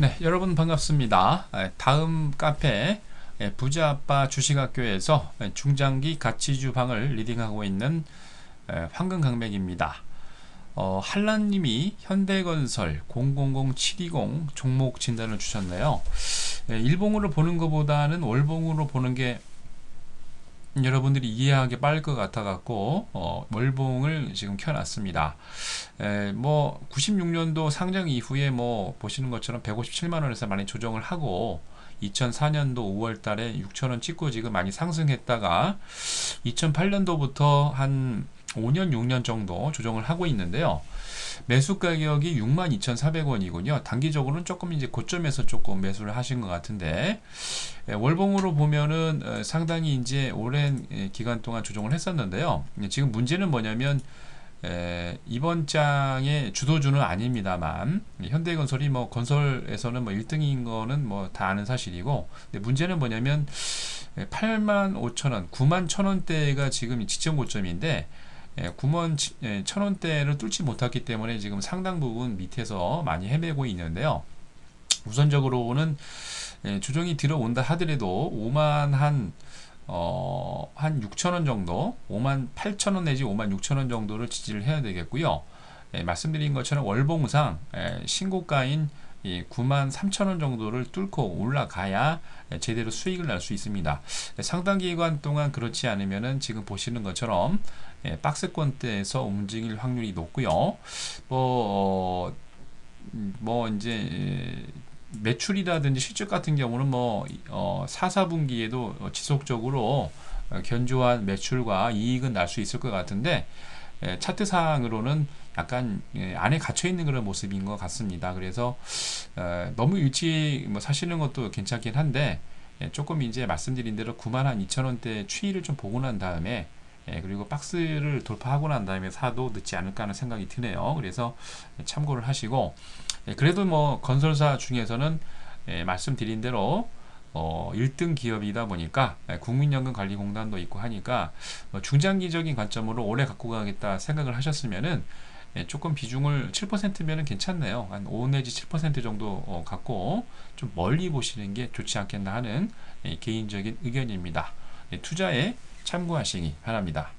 네, 여러분 반갑습니다. 에, 다음 카페 에, 부자아빠 주식학교에서 에, 중장기 가치주 방을 리딩하고 있는 에, 황금강맥입니다. 어, 한란님이 현대건설 000720 종목 진단을 주셨네요. 에, 일봉으로 보는 것보다는 월봉으로 보는 게 여러분들이 이해하기 빠를 것 같아 갖고 어, 월봉을 지금 켜놨습니다. 에, 뭐 96년도 상장 이후에 뭐 보시는 것처럼 157만 원에서 많이 조정을 하고 2004년도 5월 달에 6천원 찍고 지금 많이 상승했다가 2008년도부터 한 5년 6년 정도 조정을 하고 있는데요. 매수 가격이 62,400원이군요. 단기적으로는 조금 이제 고점에서 조금 매수를 하신 것 같은데 예, 월봉으로 보면은 어, 상당히 이제 오랜 예, 기간 동안 조정을 했었는데요. 예, 지금 문제는 뭐냐면 에, 이번 장의 주도주는 아닙니다만 현대건설이 뭐 건설에서는 뭐 1등인 거는 뭐 다 아는 사실이고 근데 문제는 뭐냐면 8만 5천 원, 9만 천 원대가 지금 지점 고점인데 9만 천 원대를 뚫지 못했기 때문에 지금 상당 부분 밑에서 많이 헤매고 있는데요. 우선적으로는 조정이 들어온다 하더라도 5만 한 어, 한 6천원 정도, 5만 8천원 내지 5만 6천원 정도를 지지를 해야 되겠고요. 예, 말씀드린 것처럼 월봉상 예, 신고가인 9만 3천 원 정도를 뚫고 올라가야 예, 제대로 수익을 낼 수 있습니다. 예, 상당 기간 동안 그렇지 않으면은 지금 보시는 것처럼 예, 박스권대에서 움직일 확률이 높고요. 뭐, 어, 뭐 이제 매출이라든지 실적 같은 경우는 뭐 어, 4, 4분기에도 지속적으로 어, 견조한 매출과 이익은 날 수 있을 것 같은데 예, 차트상으로는 약간 예, 안에 갇혀 있는 그런 모습인 것 같습니다. 그래서 어, 너무 일찍 뭐 사시는 것도 괜찮긴 한데 예, 조금 이제 말씀드린 대로 9만 한 2천 원대 추이를 좀 보고 난 다음에 예, 그리고 박스를 돌파하고 난 다음에 사도 늦지 않을까 하는 생각이 드네요. 그래서 참고를 하시고 예, 그래도 뭐 건설사 중에서는 예, 말씀드린 대로 어, 1등 기업이다 보니까 예, 국민연금관리공단도 있고 하니까 뭐 중장기적인 관점으로 오래 갖고 가겠다 생각을 하셨으면은 예, 조금 비중을 7%면은 괜찮네요. 한 5 내지 7% 정도 어, 갖고 좀 멀리 보시는 게 좋지 않겠나 하는 예, 개인적인 의견입니다. 예, 투자에 참고하시기 바랍니다.